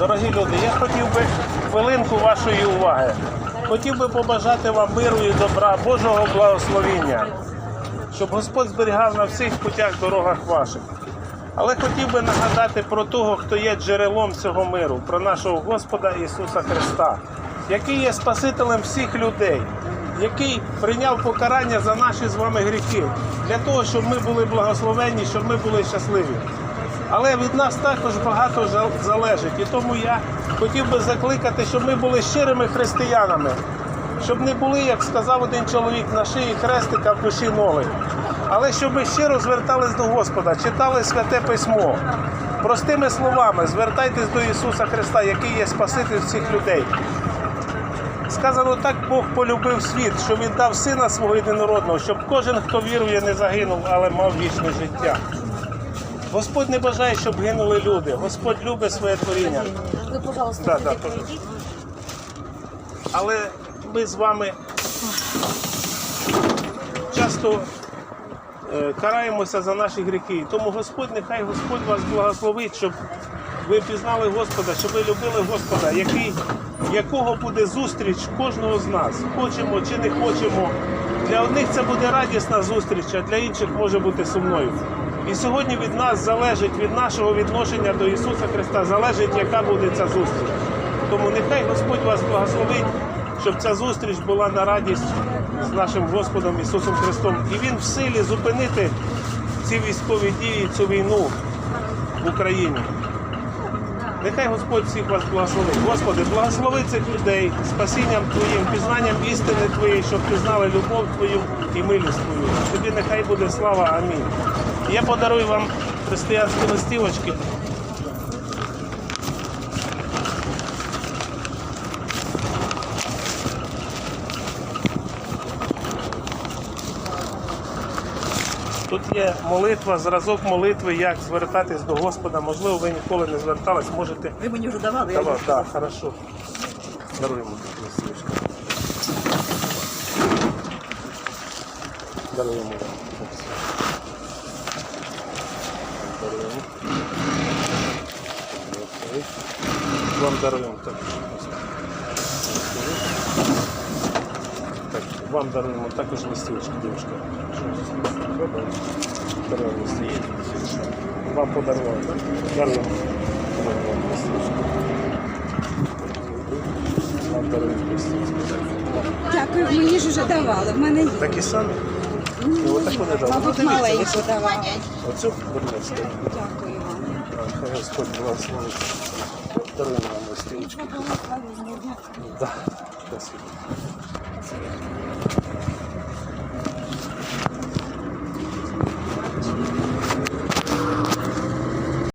дорогі люди, я хотів би хвилинку вашої уваги. Хотів би побажати вам миру і добра, Божого благословіння, щоб Господь зберігав на всіх путях дорогах ваших. Але хотів би нагадати про того, хто є джерелом цього миру, про нашого Господа Ісуса Христа, який є Спасителем всіх людей, який прийняв покарання за наші з вами гріхи, для того, щоб ми були благословенні, щоб ми були щасливі. Але від нас також багато залежить. І тому я хотів би закликати, щоб ми були щирими християнами, щоб не були, як сказав один чоловік, на шиї хрестика в душі ноги. Але щоб ми щиро звертались до Господа, читали святе письмо. Простими словами, звертайтесь до Ісуса Христа, який є Спаситель всіх людей. Сказано так, Бог полюбив світ, що він дав сина свого єдинородного, щоб кожен, хто вірує, не загинув, але мав вічне життя. Господь не бажає, щоб гинули люди. Господь любить своє творіння. Ви, пожалуйста, Да, да, перейдіть. Але ми з вами часто е, караємося за наші гріхи. Тому Господь, нехай Господь вас благословить, щоб ви пізнали Господа, щоб ви любили Господа, який, якого буде зустріч кожного з нас. Хочемо чи не хочемо. Для одних це буде радісна зустріч, а для інших може бути сумною. І сьогодні від нас залежить, від нашого відношення до Ісуса Христа, залежить, яка буде ця зустріч. Тому нехай Господь вас благословить, щоб ця зустріч була на радість з нашим Господом Ісусом Христом. І Він в силі зупинити ці військові дії, цю війну в Україні. Нехай Господь всіх вас благословить. Господи, благослови цих людей спасінням Твоїм, пізнанням істини Твоєї, щоб пізнали любов Твою і милість Твою. Тобі нехай буде слава. Амінь. Я подарую вам християнські листівочки. Тут є молитва, зразок молитви, як звертатись до Господа. Можливо, ви ніколи не звертались, можете. Ви мені вже давали, я Давай, так, хорошо. Даруємо тут листівочку. Даруємо. Даруємо. Вам так. Так, вам даруємо також. Даруємо листівочку. Вам подарували, так? Даруємо. Даруємо вам листівочку. Вам даруємо листівочку. Дякую, мені ж вже давали. В мене є. Такі самі? Ну, отак вони дали. Мабуть, маленьку давали. Оцю, будь ласка. Дякую вам. Хай Господь благословить вторую стрелочку. Да. До.